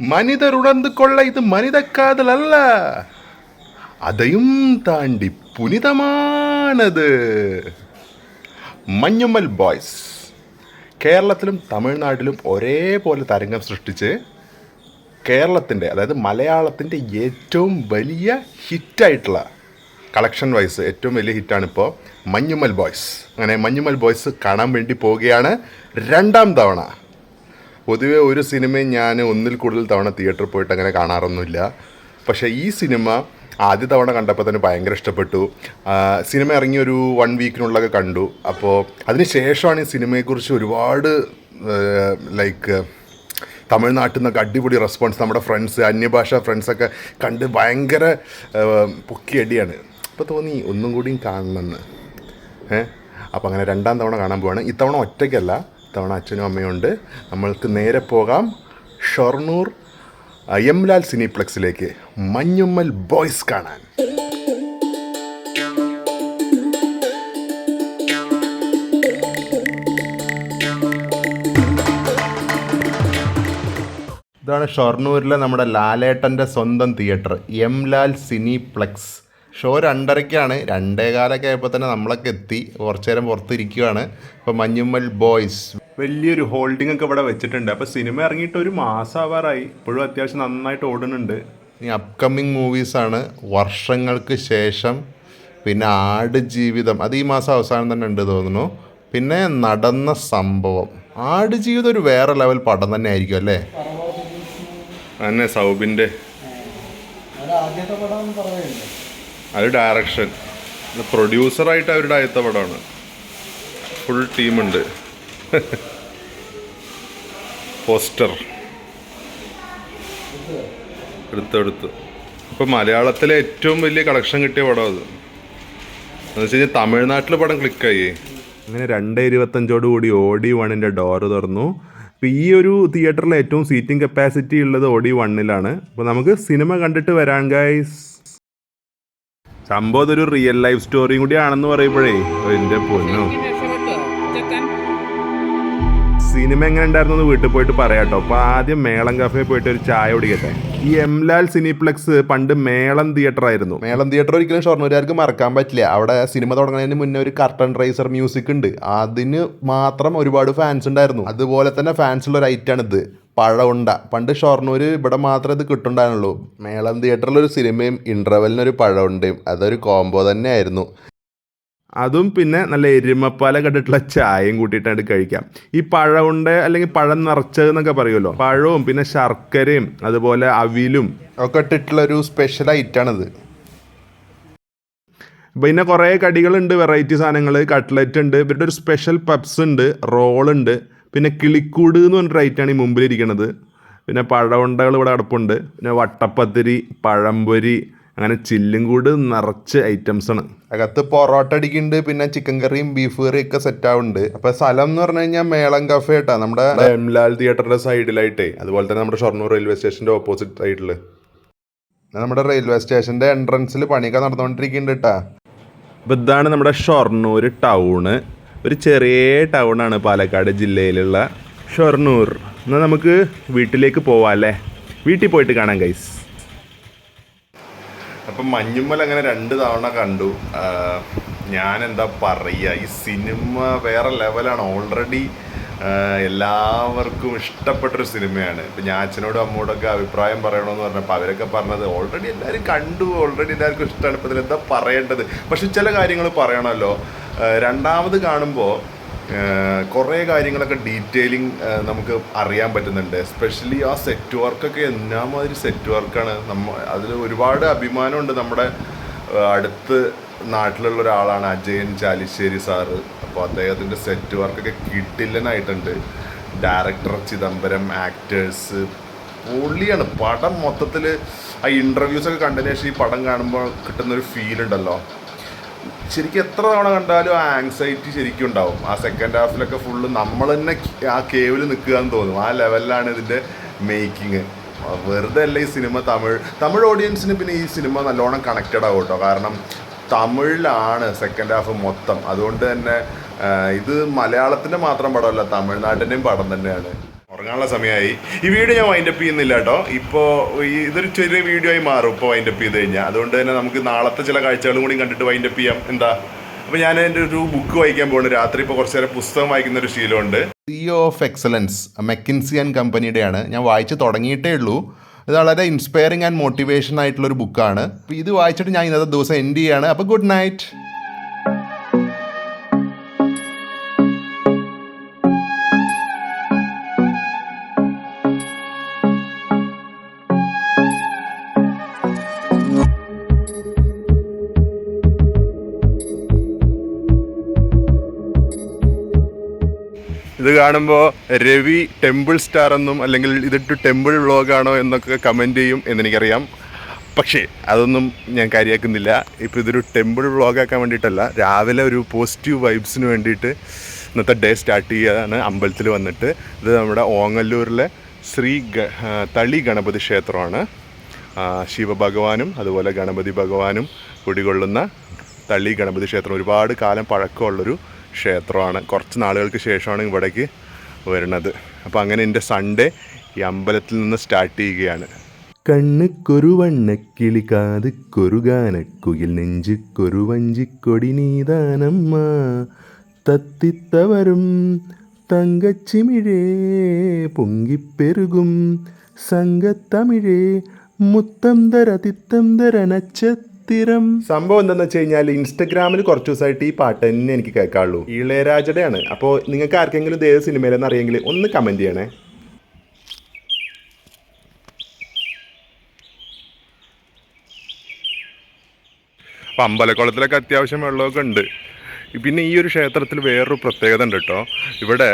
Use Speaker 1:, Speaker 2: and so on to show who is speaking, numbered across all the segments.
Speaker 1: மனிதர் உணர்ந்து கொள்ள இது மனித காதல் அல்ல அதையும் தாண்டி പുനിതമാനത് മഞ്ഞുമ്മൽ ബോയ്സ് കേരളത്തിലും തമിഴ്നാട്ടിലും ഒരേപോലെ തരംഗം സൃഷ്ടിച്ച് കേരളത്തിൻ്റെ അതായത് മലയാളത്തിൻ്റെ ഏറ്റവും വലിയ ഹിറ്റായിട്ടുള്ള കളക്ഷൻ വൈസ് ഏറ്റവും വലിയ ഹിറ്റാണിപ്പോൾ മഞ്ഞുമ്മൽ ബോയ്സ് അങ്ങനെ മഞ്ഞുമ്മൽ ബോയ്സ് കാണാൻ വേണ്ടി പോവുകയാണ് രണ്ടാം തവണ പൊതുവെ ഒരു സിനിമയും ഞാൻ ഒന്നിൽ കൂടുതൽ തവണ തിയേറ്ററിൽ പോയിട്ട് അങ്ങനെ കാണാറൊന്നുമില്ല. പക്ഷേ ഈ സിനിമ ആദ്യ തവണ കണ്ടപ്പോൾ തന്നെ ഭയങ്കര ഇഷ്ടപ്പെട്ടു. സിനിമ ഇറങ്ങി ഒരു വൺ വീക്കിനുള്ളൊക്കെ കണ്ടു. അപ്പോൾ അതിന് ശേഷമാണ് ഈ സിനിമയെക്കുറിച്ച് ഒരുപാട് ലൈക്ക് തമിഴ്നാട്ടിൽ നിന്നൊക്കെ അടിപൊളി റെസ്പോൺസ് നമ്മുടെ ഫ്രണ്ട്സ് അന്യഭാഷ ഫ്രണ്ട്സൊക്കെ കണ്ട് ഭയങ്കര പൊക്കിയടിയാണ്. അപ്പോൾ തോന്നി ഒന്നും കൂടിയും കാണണമെന്ന് ഏ? അപ്പോൾ അങ്ങനെ രണ്ടാം തവണ കാണാൻ പോവാണ്. ഇത്തവണ ഒറ്റയ്ക്കല്ല. ഇത്തവണ അച്ഛനും അമ്മയും ഉണ്ട്. നമ്മൾക്ക് നേരെ പോകാം. ഷൊർണൂർ എം ലാൽ സിനിപ്ലക്സിലേക്ക്. മഞ്ഞുമ്മൽ ബോയ്സ് കാണാൻ. ഇതാണ് ഷൊർണൂരിലെ നമ്മുടെ ലാലേട്ടന്റെ സ്വന്തം theatre M Lal Cineplex. Show രണ്ടരയ്ക്കാണ് രണ്ടേകാലൊക്കെ ആയപ്പോൾ തന്നെ നമ്മളൊക്കെ എത്തി. കുറച്ചു നേരം പുറത്തിരിക്കുകയാണ് ഇപ്പം മഞ്ഞുമ്മൽ ബോയ്സ്. വലിയൊരു ഹോൾഡിംഗ് ഒക്കെ ഇവിടെ വെച്ചിട്ടുണ്ട്. അപ്പോൾ സിനിമ ഇറങ്ങിയിട്ട് ഒരു മാസം ആവാറായി ഇപ്പോഴും അത്യാവശ്യം നന്നായിട്ട് ഓടുന്നുണ്ട്. ഈ അപ്കമ്മിങ് മൂവീസാണ് വർഷങ്ങൾക്ക് ശേഷം. പിന്നെ ആട് ജീവിതം. അത് ഈ മാസം അവസാനം തന്നെ ഉണ്ട് തോന്നുന്നു. പിന്നെ നടന്ന സംഭവം. ആട് ജീവിതം ഒരു വേറെ ലെവൽ പടം തന്നെ ആയിരിക്കും അല്ലേ? തന്നെ
Speaker 2: സൗബിന്റെ ആദ്യത്തെ പടം പറയുന്നത്
Speaker 1: അത് ഡയറക്ഷൻ പ്രൊഡ്യൂസറായിട്ട് അവരുടെ ആദ്യത്തെ പടമാണ് ഫുൾ ടീമുണ്ട് പോസ്റ്റർ എടുത്തെടുത്തു എടുത്തു. ഇപ്പം മലയാളത്തിലെ ഏറ്റവും വലിയ കളക്ഷൻ കിട്ടിയ പടം അത്. എന്ന് വെച്ച് കഴിഞ്ഞാൽ തമിഴ്നാട്ടിൽ പടം ക്ലിക്കായി അങ്ങനെ രണ്ട് ഇരുപത്തഞ്ചോട് കൂടി ഓടി വണ്ണിന്റെ ഡോറ് തുറന്നു. അപ്പോൾ ഈ ഒരു തിയേറ്ററിലെ ഏറ്റവും സീറ്റിംഗ് കപ്പാസിറ്റി ഉള്ളത് ഓടി വണ്ണിലാണ്. അപ്പോൾ നമുക്ക് സിനിമ കണ്ടിട്ട് വരാൻ ഗൈസ് സംഭവം ഒരു റിയൽ ലൈഫ് സ്റ്റോറിയും കൂടി ആണെന്ന് പറയുമ്പോഴേ എന്റെ പൊന്നു. സിനിമ എങ്ങനെ ഉണ്ടായിരുന്നു വീട്ടിൽ പോയിട്ട് പറയാട്ടോ അപ്പൊ ആദ്യം മേളം കഫേ പോയിട്ട് ഒരു ചായ കുടിക്കട്ടെ. ഈ എം ലാൽ സിനിപ്ലക്സ് പണ്ട് മേളം തിയേറ്റർ ആയിരുന്നു. മേളം തിയേറ്റർ ഒരിക്കലും ഷൊർണൂരുകാർക്ക് മറക്കാൻ പറ്റില്ല. അവിടെ സിനിമ തുടങ്ങുന്നതിന് മുന്നേ ഒരു കർട്ടൺ റൈസർ മ്യൂസിക് ഉണ്ട്. അതിന് മാത്രം ഒരുപാട് ഫാൻസ് ഉണ്ടായിരുന്നു. അതുപോലെ തന്നെ ഫാൻസ് ഉള്ള ഒരു ഐറ്റാണ് ഇത് പഴമുണ്ട പണ്ട് ഷൊർണൂർ ഇവിടെ മാത്രമേ ഇത് കിട്ടുണ്ടായിരുന്നുള്ളൂ. മേളം തിയേറ്ററിൽ ഒരു സിനിമയും ഇന്റർവെലിനൊരു പഴമുണ്ടയും അതൊരു കോംബോ തന്നെയായിരുന്നു. അതും പിന്നെ നല്ല എരുമപ്പാല കണ്ടിട്ടുള്ള ചായയും കൂട്ടിയിട്ടാണ് കഴിക്കാം. ഈ പഴമുണ്ട അല്ലെങ്കിൽ പഴം നിറച്ചതെന്നൊക്കെ പറയുമല്ലോ? പഴവും പിന്നെ ശർക്കരയും അതുപോലെ അവിലും. ഒക്കെ ഇട്ടിട്ടുള്ള ഒരു സ്പെഷ്യൽ ഐറ്റാണിത് പിന്നെ കുറേ കടികളുണ്ട്. വെറൈറ്റി സാധനങ്ങൾ കട്ട്ലറ്റ് ഉണ്ട്. ഇവരുടെ ഒരു സ്പെഷ്യൽ പപ്സ് ഉണ്ട്. റോളുണ്ട് പിന്നെ കിളിക്കൂട് എന്ന് പറഞ്ഞൊരു ഐറ്റാണ് ഈ മുമ്പിലിരിക്കണത്. പിന്നെ പഴമുണ്ടകൾ ഇവിടെ അടുപ്പുണ്ട്. പിന്നെ വട്ടപ്പത്തിരി പഴംപൊരി അങ്ങനെ ചില്ലും കൂട് നിറച്ച് ഐറ്റംസ് ആണ്. അകത്ത് പൊറോട്ട അടിക്കുന്നുണ്ട് പിന്നെ ചിക്കൻ കറിയും ബീഫ് കറിയും ഒക്കെ സെറ്റ് ആവുന്നുണ്ട്. അപ്പൊ സ്ഥലം എന്ന് പറഞ്ഞു കഴിഞ്ഞാൽ മേളം കഫേ കേട്ടാ നമ്മുടെ എംലാൽ തിയേറ്ററിന്റെ സൈഡിലായിട്ടേ അതുപോലെ തന്നെ നമ്മുടെ ഷൊർണൂർ റെയിൽവേ സ്റ്റേഷന്റെ ഓപ്പോസിറ്റ് സൈഡിൽ നമ്മുടെ റെയിൽവേ സ്റ്റേഷന്റെ എൻട്രൻസിൽ പണിയൊക്കെ നടന്നുകൊണ്ടിരിക്കുന്നുണ്ട് കേട്ടാ അപ്പൊ ഇതാണ് നമ്മുടെ ഷൊർണൂർ ടൗണ് ഒരു ചെറിയ ടൗണാണ് പാലക്കാട് ജില്ലയിലുള്ള ഷൊർണൂർ. എന്നാൽ നമുക്ക് വീട്ടിലേക്ക് പോവാം അല്ലേ? വീട്ടിൽ പോയിട്ട് കാണാം ഗൈസ് അപ്പം മഞ്ഞുമ്മൽ അങ്ങനെ രണ്ട് തവണ കണ്ടു. ഞാൻ എന്താ പറയുക ഈ സിനിമ വേറെ ലെവലാണ് ഓൾറെഡി എല്ലാവർക്കും ഇഷ്ടപ്പെട്ടൊരു സിനിമയാണ്. ഇപ്പം ഞാൻ അച്ഛനോടും അമ്മോടൊക്കെ അഭിപ്രായം പറയണമെന്ന് പറഞ്ഞപ്പോൾ അവരൊക്കെ പറഞ്ഞത് ഓൾറെഡി എല്ലാവരും കണ്ടു ഓൾറെഡി എല്ലാവർക്കും ഇഷ്ടമാണ് ഇപ്പം ഇതിലെന്താ പറയേണ്ടത്? പക്ഷെ ചില കാര്യങ്ങൾ പറയണമല്ലോ. രണ്ടാമത് കാണുമ്പോൾ കുറേ കാര്യങ്ങളൊക്കെ ഡീറ്റെയിലിംഗ് നമുക്ക് അറിയാൻ പറ്റുന്നുണ്ട്. എസ്പെഷ്യലി ആ സെറ്റ് വർക്കൊക്കെ എന്നാ മാതിരി സെറ്റ് വർക്കാണ് നമ്മ അതിൽ ഒരുപാട് അഭിമാനമുണ്ട് നമ്മുടെ അടുത്ത് നാട്ടിലുള്ള ഒരാളാണ് അജയൻ ചാലിശ്ശേരി സാറ്. അപ്പോൾ അദ്ദേഹത്തിന്റെ സെറ്റ് വർക്കൊക്കെ കിട്ടില്ലനായിട്ടുണ്ട് ഡയറക്ടർ ചിദംബരം ആക്ടേഴ്സ് പൊള്ളിയാണ് പടം മൊത്തത്തിൽ ആ ഇന്റർവ്യൂസൊക്കെ കണ്ടതിന് ശേഷം ഈ പടം കാണുമ്പോൾ കിട്ടുന്നൊരു ഫീൽ ഉണ്ടല്ലോ. ശരിക്കും എത്ര തവണ കണ്ടാലും ആ ആങ്സൈറ്റി ശരിക്കും ഉണ്ടാവും. ആ സെക്കൻഡ് ഹാഫിലൊക്കെ ഫുള്ള് നമ്മൾ തന്നെ ആ കേവിൽ നിൽക്കുക എന്ന് തോന്നും. ആ ലെവലിലാണ് ഇതിന്റെ മേക്കിങ് വെറുതെ അല്ല ഈ സിനിമ തമിഴ് തമിഴ് ഓഡിയൻസിന് പിന്നെ ഈ സിനിമ നല്ലോണം കണക്റ്റഡ് ആവും കേട്ടോ. കാരണം തമിഴിലാണ് സെക്കൻഡ് ഹാഫ് മൊത്തം. അതുകൊണ്ട് തന്നെ ഇത് മലയാളത്തിന്റെ മാത്രം പടമല്ല തമിഴ്നാട്ടിന്റെയും പടം തന്നെയാണ്. ഉറങ്ങാനുള്ള സമയമായി. ഈ വീഡിയോ ഞാൻ വൈൻഡപ്പ് ചെയ്യുന്നില്ല കേട്ടോ. ഇപ്പോൾ ഇതൊരു ചെറിയ വീഡിയോ ആയി മാറും ഇപ്പോൾ വൈൻഡപ്പ് ചെയ്ത് കഴിഞ്ഞാൽ. അതുകൊണ്ട് തന്നെ നമുക്ക് നാളത്തെ ചില കാഴ്ചകളും കൂടി കണ്ടിട്ട് വൈൻഡപ്പ് ചെയ്യാം. എന്താ? അപ്പോൾ ഞാൻ എന്റെ ഒരു ബുക്ക് വായിക്കാൻ പോകുന്നു രാത്രി ഇപ്പോൾ കുറച്ച് നേരം പുസ്തകം വായിക്കുന്ന ഒരു ശീലമുണ്ട്. CEO of excellence McKinsey and കമ്പനിയുടെയാണ് ഞാൻ വായിച്ച് തുടങ്ങിയിട്ടേ ഉള്ളൂ. ഇത് വളരെ ഇൻസ്പയറിംഗ് ആൻഡ് മോട്ടിവേഷൻ ആയിട്ടുള്ള ഒരു ബുക്കാണ് ഇത് വായിച്ചിട്ട് ഞാൻ ഇന്നത്തെ ദിവസം എൻഡ് ചെയ്യാണ്. അപ്പോൾ ഗുഡ് നൈറ്റ് കാണുമ്പോൾ രവി ടെമ്പിൾ സ്റ്റാർ എന്നും അല്ലെങ്കിൽ ഇതിട്ട് ടെമ്പിൾ വ്ളോഗാണോ എന്നൊക്കെ കമന്റ് ചെയ്യും എന്നെനിക്കറിയാം. പക്ഷേ അതൊന്നും ഞാൻ കാര്യമാക്കുന്നില്ല. ഇപ്പോൾ ഇതൊരു ടെമ്പിൾ വ്ളോഗാക്കാൻ വേണ്ടിയിട്ടല്ല രാവിലെ ഒരു പോസിറ്റീവ് വൈബ്സിന് വേണ്ടിയിട്ട് ഇന്നത്തെ ഡേ സ്റ്റാർട്ട് ചെയ്യാണ് അമ്പലത്തിൽ വന്നിട്ട്. ഇത് നമ്മുടെ ഓങ്ങല്ലൂരിലെ ശ്രീ തളി ഗണപതി ക്ഷേത്രമാണ്. ശിവഭഗവാനും അതുപോലെ ഗണപതി ഭഗവാനും കുടികൊള്ളുന്ന തള്ളി ഗണപതി ക്ഷേത്രം ഒരുപാട് കാലം പഴക്കമുള്ളൊരു ക്ഷേത്രമാണ്. കുറച്ച് നാളുകൾക്ക് ശേഷമാണ് ഇവിടേക്ക് വരുന്നത്. അപ്പോൾ അങ്ങനെ എന്റെ സൺഡേ ഈ അമ്പലത്തിൽ നിന്ന് സ്റ്റാർട്ട് ചെയ്യുകയാണ്. കണ്ണ് കൊരുവണ്ണ കിളി കാത് കൊരുകാനക്കുയിൽ നെഞ്ച് കൊരുവഞ്ചിക്കൊടി നീതാനമ്മ തത്തിത്തവരും തങ്കച്ചിമിഴേ പൊങ്കിപ്പെരുകും സംഘത്തമിഴേ മുത്തം തര തിത്തം തര നക്ഷത്തിരം സംഭവം എന്താണെന്ന് വെച്ച് കഴിഞ്ഞാൽ ഇൻസ്റ്റഗ്രാമിൽ കുറച്ച് ദിവസമായിട്ട് ഈ പാട്ട് തന്നെ എനിക്ക് കേൾക്കാറുള്ളൂ ഇളയരാജയുടെയാണ്. അപ്പോൾ നിങ്ങൾക്ക് ആർക്കെങ്കിലും ഇത് ഏത് സിനിമയിലെന്ന് അറിയെങ്കിൽ ഒന്ന് കമന്റ് ചെയ്യണേ. അമ്പലക്കുളത്തിലൊക്കെ അത്യാവശ്യം വെള്ളമൊക്കെ ഉണ്ട്. പിന്നെ ഈ ഒരു ക്ഷേത്രത്തിൽ വേറൊരു പ്രത്യേകത ഉണ്ട് കേട്ടോ. ഇവിടെ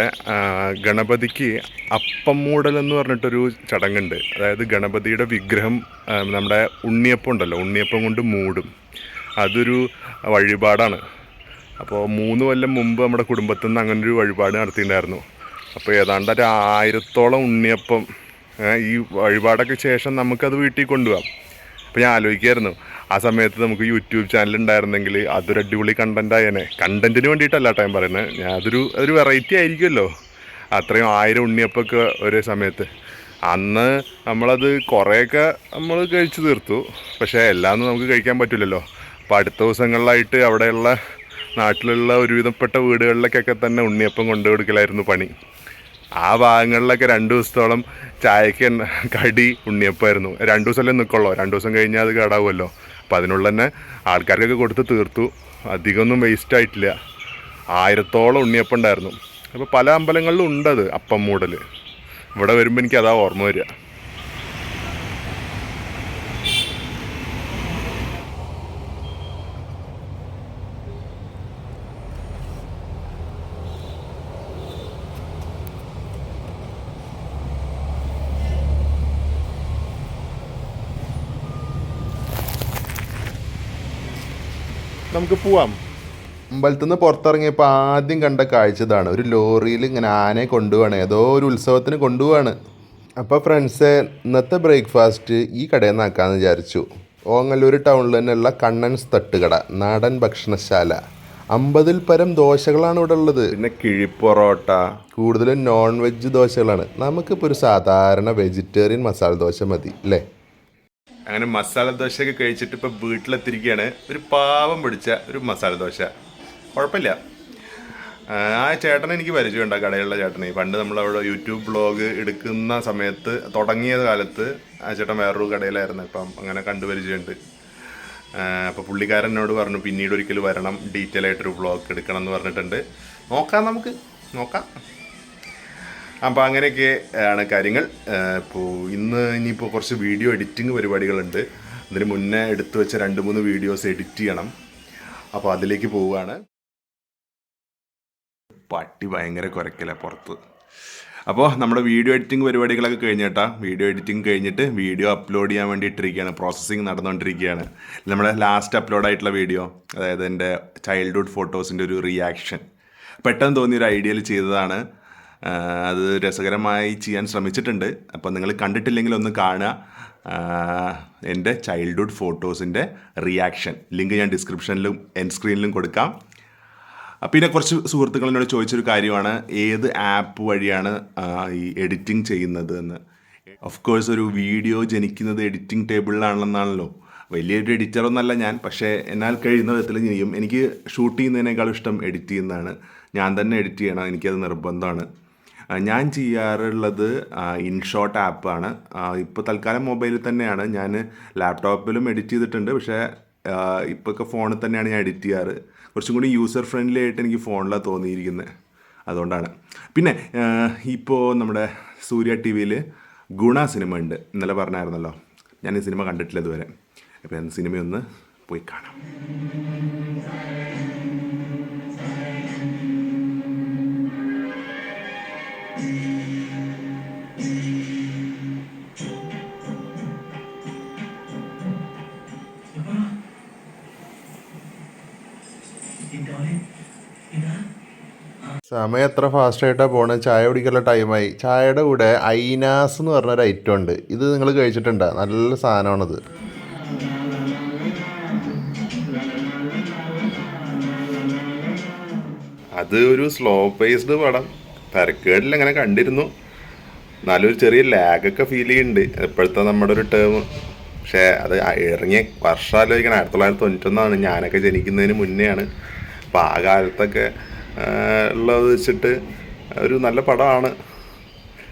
Speaker 1: ഗണപതിക്ക് അപ്പം മൂടൽ എന്ന് പറഞ്ഞിട്ടൊരു ചടങ്ങുണ്ട്. അതായത് ഗണപതിയുടെ വിഗ്രഹം നമ്മുടെ ഉണ്ണിയപ്പം ഉണ്ടല്ലോ ഉണ്ണിയപ്പം കൊണ്ട് മൂടും. അതൊരു വഴിപാടാണ്. അപ്പോൾ മൂന്ന് കൊല്ലം മുമ്പ് നമ്മുടെ കുടുംബത്തിൽ നിന്ന് അങ്ങനെ ഒരു വഴിപാട് നടത്തിയിട്ടുണ്ടായിരുന്നു. അപ്പോൾ ഏതാണ്ട് ഒരു ആയിരത്തോളം ഉണ്ണിയപ്പം ഈ വഴിപാടൊക്കെ ശേഷം നമുക്കത് വീട്ടിൽ കൊണ്ടുപോകാം. അപ്പോൾ ഞാൻ ആലോചിക്കായിരുന്നു. ആ സമയത്ത് നമുക്ക് യൂട്യൂബ് ചാനൽ ഉണ്ടായിരുന്നെങ്കിൽ അതൊരു അടിപൊളി കണ്ടന്റ് ആയേനെ. കണ്ടന്റിന് വേണ്ടിയിട്ടല്ല ടൈം പറയുന്നത് ഞാൻ അതൊരു അതൊരു വെറൈറ്റി ആയിരിക്കുമല്ലോ. അത്രയും ആയിരം ഉണ്ണിയപ്പൊക്കെ ഒരേ സമയത്ത്. അന്ന് നമ്മളത് കുറേയൊക്കെ നമ്മൾ കഴിച്ചു തീർത്തു. പക്ഷേ എല്ലാം നമുക്ക് കഴിക്കാൻ പറ്റില്ലല്ലോ. അപ്പോൾ അടുത്ത ദിവസങ്ങളിലായിട്ട് അവിടെയുള്ള നാട്ടിലുള്ള ഒരുവിധപ്പെട്ട വീടുകളിലേക്കൊക്കെ തന്നെ ഉണ്ണിയപ്പം കൊണ്ടു കൊടുക്കലായിരുന്നു പണി. ആ ഭാഗങ്ങളിലൊക്കെ രണ്ട് ദിവസത്തോളം ചായക്ക് കടി ഉണ്ണിയപ്പമായിരുന്നു. രണ്ട് ദിവസമല്ലേ നിൽക്കുള്ളൂ. രണ്ട് ദിവസം കഴിഞ്ഞാൽ അത് കേടാവുമല്ലോ. അപ്പം അതിനുള്ള തന്നെ ആൾക്കാർക്കൊക്കെ കൊടുത്ത് തീർത്തു. അധികമൊന്നും വേസ്റ്റ് ആയിട്ടില്ല. ആയിരത്തോളം ഉണ്ണിയപ്പം ഉണ്ടായിരുന്നു അപ്പോൾ പല അമ്പലങ്ങളിലും ഉണ്ടത് അപ്പം മൂടൽ ഇവിടെ വരുമ്പോൾ എനിക്ക് അതാ ഓർമ്മ വരിക. നമുക്ക് പോവാം. അമ്പലത്തിൽ നിന്ന് പുറത്തിറങ്ങിയപ്പോൾ ആദ്യം കണ്ട കാഴ്ച ഇതാണ്. ഒരു ലോറിയിൽ ഇങ്ങനെ ആനയെ കൊണ്ടുപോവാണ്. ഏതോ ഒരു ഉത്സവത്തിന് കൊണ്ടുപോവാണ്. അപ്പോൾ ഫ്രണ്ട്സ് ഇന്നത്തെ ബ്രേക്ക്ഫാസ്റ്റ് ഈ കടയിൽ നിന്ന് ആക്കാമെന്ന് വിചാരിച്ചു. ഓങ്ങല്ലൂർ ടൗണിൽ തന്നെയുള്ള കണ്ണൻസ് തട്ടുകട നാടൻ ഭക്ഷണശാല. അമ്പതിൽ പരം ദോശകളാണ് ഇവിടെ ഉള്ളത്. പിന്നെ കിഴിപ്പൊറോട്ട. കൂടുതലും നോൺ വെജ് ദോശകളാണ്. നമുക്കിപ്പോൾ ഒരു സാധാരണ വെജിറ്റേറിയൻ മസാല ദോശ മതി അല്ലേ? അങ്ങനെ മസാല ദോശയൊക്കെ കഴിച്ചിട്ട് ഇപ്പോൾ വീട്ടിലെത്തിരിക്കുകയാണ് ഒരു പാവം പിടിച്ച ഒരു മസാല ദോശ. കുഴപ്പമില്ല. ആ, ചേട്ടനെ എനിക്ക് പരിചയമുണ്ട് ആ കടയിലുള്ള ചേട്ടനെ. പണ്ട് നമ്മളവിടെ യൂട്യൂബ് ബ്ലോഗ് എടുക്കുന്ന സമയത്ത് തുടങ്ങിയ കാലത്ത് ആ ചേട്ടൻ വേറൊരു കടയിലായിരുന്നു. ഇപ്പം അങ്ങനെ കണ്ടു പരിചയമുണ്ട്. അപ്പോൾ പുള്ളിക്കാരൻ എന്നോട് പറഞ്ഞു പിന്നീട് ഒരിക്കൽ വരണം. ഡീറ്റെയിൽ ആയിട്ടൊരു ബ്ലോഗ് എടുക്കണം എന്ന് പറഞ്ഞിട്ടുണ്ട്. നോക്കാം നമുക്ക്. നോക്കാം. അപ്പോൾ അങ്ങനെയൊക്കെ ആണ് കാര്യങ്ങൾ. ഇപ്പോൾ ഇന്ന് ഇനിയിപ്പോൾ കുറച്ച് വീഡിയോ എഡിറ്റിംഗ് പരിപാടികളുണ്ട്. അതിന് മുന്നേ എടുത്തു വെച്ച രണ്ട് മൂന്ന് വീഡിയോസ് എഡിറ്റ് ചെയ്യണം. അപ്പോൾ അതിലേക്ക് പോവുകയാണ്. പട്ടി ഭയങ്കര കുരക്കല പുറത്ത്. അപ്പോൾ നമ്മുടെ വീഡിയോ എഡിറ്റിംഗ് പരിപാടികളൊക്കെ കഴിഞ്ഞേട്ടാ. വീഡിയോ എഡിറ്റിംഗ് കഴിഞ്ഞിട്ട് വീഡിയോ അപ്ലോഡ് ചെയ്യാൻ വേണ്ടിയിട്ടിരിക്കുകയാണ്. പ്രോസസ്സിങ് നടന്നുകൊണ്ടിരിക്കുകയാണ്. നമ്മുടെ ലാസ്റ്റ് അപ്ലോഡ് ആയിട്ടുള്ള വീഡിയോ അതായത് എന്റെ ചൈൽഡ്ഹുഡ് ഫോട്ടോസിന്റെ ഒരു റിയാക്ഷൻ പെട്ടെന്ന് തോന്നിയ ഒരു ഐഡിയയിൽ ചെയ്തതാണ്. അത് രസകരമായി ചെയ്യാൻ ശ്രമിച്ചിട്ടുണ്ട്. അപ്പോൾ നിങ്ങൾ കണ്ടിട്ടില്ലെങ്കിൽ ഒന്ന് കാണുക. എന്റെ ചൈൽഡ്ഹുഡ് ഫോട്ടോസിന്റെ റിയാക്ഷൻ ലിങ്ക് ഞാൻ ഡിസ്ക്രിപ്ഷനിലും എൻ സ്ക്രീനിലും കൊടുക്കാം. പിന്നെ കുറച്ച് സുഹൃത്തുക്കൾ എന്നോട് ചോദിച്ചൊരു കാര്യമാണ്. ഏത് ആപ്പ് വഴിയാണ് ഈ എഡിറ്റിംഗ് ചെയ്യുന്നത് എന്ന്? ഓഫ് കോഴ്സ് ഒരു വീഡിയോ ജനിക്കുന്നത് എഡിറ്റിംഗ് ടേബിളിലാണെന്നാണല്ലോ വലിയൊരു എഡിറ്ററൊന്നല്ല ഞാൻ. പക്ഷേ എന്നാൽ കഴിയുന്ന വിധത്തിൽ ചെയ്യും എനിക്ക് ഷൂട്ട് ചെയ്യുന്നതിനേക്കാളും ഇഷ്ടം എഡിറ്റ് ചെയ്യുന്നതാണ്. ഞാൻ തന്നെ എഡിറ്റ് ചെയ്യണം. എനിക്കത് നിർബന്ധമാണ്. ഞാൻ ചെയ്യാറുള്ളത് ഇൻഷോട്ട് ആപ്പാണ് ഇപ്പോൾ തൽക്കാലം മൊബൈലിൽ തന്നെയാണ്. ഞാൻ ലാപ്ടോപ്പിലും എഡിറ്റ് ചെയ്തിട്ടുണ്ട്. പക്ഷേ ഇപ്പോഴൊക്കെ ഫോണിൽ തന്നെയാണ് ഞാൻ എഡിറ്റ് ചെയ്യാറ്. കുറച്ചും കൂടി യൂസർ ഫ്രണ്ട്ലി ആയിട്ട് എനിക്ക് ഫോണിലാണ് തോന്നിയിരിക്കുന്നത് അതുകൊണ്ടാണ്. പിന്നെ ഇപ്പോൾ നമ്മുടെ സൂര്യ ടി വിയിൽ ഗുണ സിനിമ ഉണ്ട് ഇന്നലെ പറഞ്ഞായിരുന്നല്ലോ? ഞാൻ ഈ സിനിമ കണ്ടിട്ടില്ല ഇതുവരെ. അപ്പോൾ സിനിമയൊന്ന് പോയി കാണാം.
Speaker 3: സമയം എത്ര ഫാസ്റ്റായിട്ടാണ് പോകണേ ചായ കുടിക്കാനുള്ള ടൈമായി ചായയുടെ കൂടെ ഐനാസ് എന്ന് പറഞ്ഞൊരു ഐറ്റം ഉണ്ട്. ഇത് നിങ്ങൾ കഴിച്ചിട്ടുണ്ട്? നല്ല സാധനമാണത്.
Speaker 1: അത് ഒരു സ്ലോ പേസ്ഡ് പടം. തരക്കേടിൽ അങ്ങനെ കണ്ടിരുന്നു. എന്നാലും ഒരു ചെറിയ ലാഗൊക്കെ ഫീൽ ചെയ്യുന്നുണ്ട് ഇപ്പോഴത്തെ നമ്മുടെ ഒരു ടേം പക്ഷേ അത് ഇറങ്ങിയ വർഷം ആലോചിക്കണം. ആയിരത്തി തൊള്ളായിരത്തി തൊണ്ണൂറ്റൊന്നാണ് ഞാനൊക്കെ ജനിക്കുന്നതിന് മുന്നെയാണ്. അപ്പോൾ ആ കാലത്തൊക്കെ ഉള്ളത് വെച്ചിട്ട് ഒരു നല്ല പടമാണ്.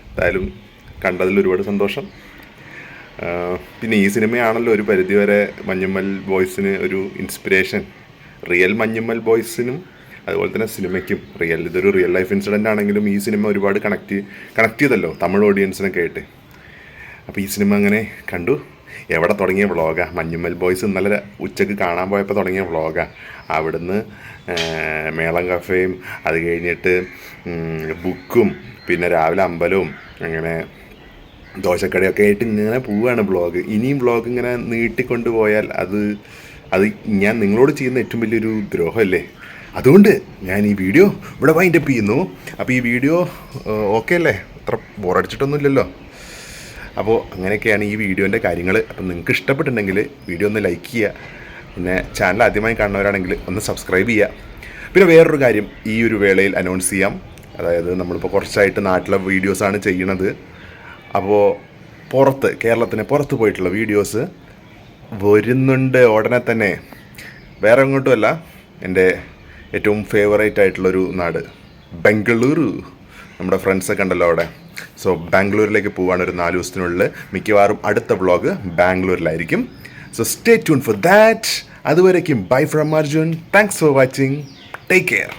Speaker 1: എന്തായാലും കണ്ടതിൽ ഒരുപാട് സന്തോഷം. പിന്നെ ഈ സിനിമയാണല്ലോ ഒരു പരിധിവരെ മഞ്ഞുമ്മൽ ബോയ്സിന് ഒരു ഇൻസ്പിറേഷൻ റിയൽ മഞ്ഞുമ്മൽ ബോയ്സിനും അതുപോലെ തന്നെ സിനിമയ്ക്കും റിയൽ ഇതൊരു റിയൽ ലൈഫ് ഇൻസിഡന്റ് ആണെങ്കിലും ഈ സിനിമ ഒരുപാട് കണക്ട് കണക്ട് ചെയ്തല്ലോ തമിഴ് ഓഡിയൻസിനൊക്കെ ആയിട്ട് അപ്പോൾ ഈ സിനിമ അങ്ങനെ കണ്ടു. എവിടെ തുടങ്ങിയ വ്ളോഗാ? മഞ്ഞുമ്മൽ ബോയ്സ് ഇന്നലെ ഉച്ചയ്ക്ക് കാണാൻ പോയപ്പോൾ തുടങ്ങിയ വ്ളോഗാ. അവിടുന്ന് മേളം കഫേയും അത് കഴിഞ്ഞിട്ട് ബുക്കും പിന്നെ രാവിലെ അമ്പലവും അങ്ങനെ ദോശക്കടയൊക്കെ ആയിട്ട് ഇങ്ങനെ പോവുകയാണ് ബ്ലോഗ് ഇനിയും ബ്ലോഗ് ഇങ്ങനെ നീട്ടിക്കൊണ്ട് പോയാൽ അത് അത് ഞാൻ നിങ്ങളോട് ചെയ്യുന്ന ഏറ്റവും വലിയൊരു ദ്രോഹമല്ലേ? അതുകൊണ്ട് ഞാൻ ഈ വീഡിയോ ഇവിടെ വൈൻഡപ്പ് ചെയ്യുന്നു. അപ്പോൾ ഈ വീഡിയോ ഓക്കെ അല്ലേ? അത്ര ബോറടിച്ചിട്ടൊന്നുമില്ലല്ലോ അപ്പോൾ അങ്ങനെയൊക്കെയാണ് ഈ വീഡിയോന്റെ കാര്യങ്ങൾ അപ്പം നിങ്ങൾക്ക് ഇഷ്ടപ്പെട്ടിട്ടുണ്ടെങ്കിൽ വീഡിയോ ഒന്ന് ലൈക്ക് ചെയ്യുക. പിന്നെ ചാനൽ ആദ്യമായി കാണുന്നവരാണെങ്കിൽ ഒന്ന് സബ്സ്ക്രൈബ് ചെയ്യുക. പിന്നെ വേറൊരു കാര്യം ഈ ഒരു വേളയിൽ അനൗൺസ് ചെയ്യാം. അതായത് നമ്മളിപ്പോൾ കുറച്ചായിട്ട് നാട്ടിലെ വീഡിയോസാണ് ചെയ്യണത് അപ്പോൾ പുറത്ത് കേരളത്തിന് പുറത്ത് പോയിട്ടുള്ള വീഡിയോസ് വരുന്നുണ്ട് ഉടനെ തന്നെ. വേറെ എങ്ങോട്ടുമല്ല എന്റെ ഏറ്റവും ഫേവറേറ്റ് ആയിട്ടുള്ളൊരു നാട് ബംഗളൂരു. നമ്മുടെ ഫ്രണ്ട്സൊക്കെ ഉണ്ടല്ലോ അവിടെ. സോ ബാംഗ്ലൂരിലേക്ക് പോവാണ് ഒരു നാല് ദിവസത്തിനുള്ളിൽ മിക്കവാറും അടുത്ത vlog ബാംഗ്ലൂരിലായിരിക്കും. So stay tuned for that അതുവരേക്കും bye from Arjun thanks for watching take
Speaker 3: care